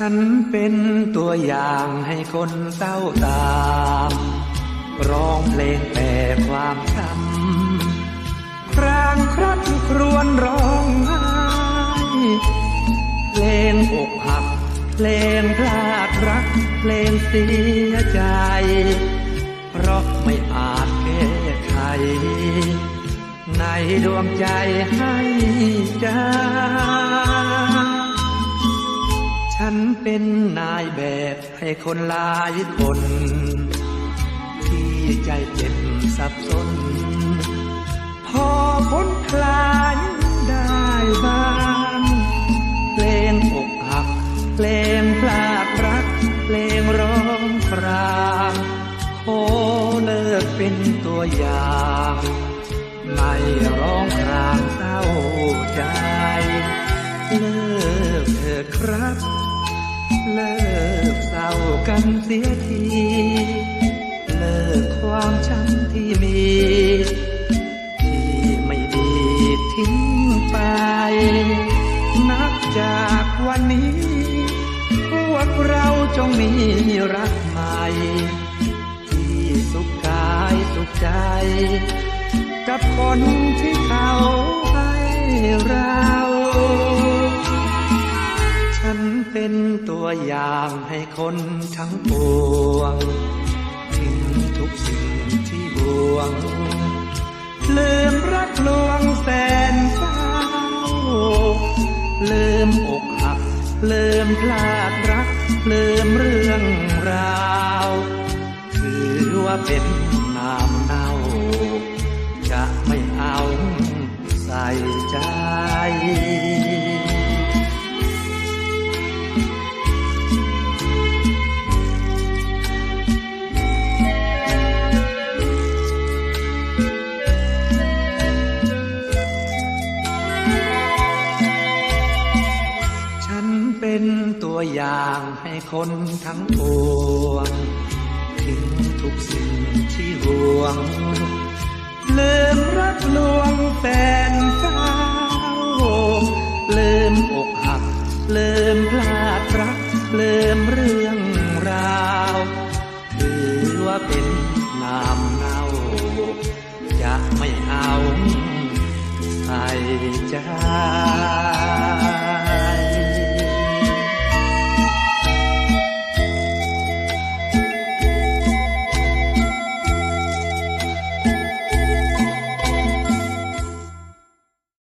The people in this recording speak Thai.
ฉันเป็นตัวอย่างให้คนเศร้าตาม ร้องเพลงแต่ความช้ำครางครัดครวญร้องไห้เพลงอกหัก เพลงพลาดรัก เพลงเสียใจ เพราะไม่อาจแก้ไขในดวงใจให้ใจา ฉันเป็นนายแบบให้คนหลายคน ที่ใจเจ็บสับสน พอพ้นคลายได้บ้างเพลงอกหักเพลงพลาดรักเพลงร้องครางขอเลิกเป็นตัวอย่าง ไม่ร้องคราง เศร้ากันเสียที เลิกความช้ำที่มี ที่ไม่ดีทิ้งไป นับจากวันนี้ พวกเราจงมีรักใหม่ ที่สุขกายสุขใจ กับคนที่เขาให้เรา ตัวอย่างให้คนทั้งปวง ทิ้งทุกสิ่งที่ห่วง ลืมรักลวงแสนเศร้า ลืมอกหัก ลืมพลาดรัก ลืมเรื่องราว ถือว่าเป็นน้ำเน่า เป็นตัวอย่างให้คนทั้งปวง ทิ้งทุกสิ่งที่ห่วง ลืมรักลวงแฟนเจ้าลืมอกหัก ลืมพลาดรัก ลืมเรื่องราวถือว่าเป็นน้ำเนาจะไม่เอาใส่ใจ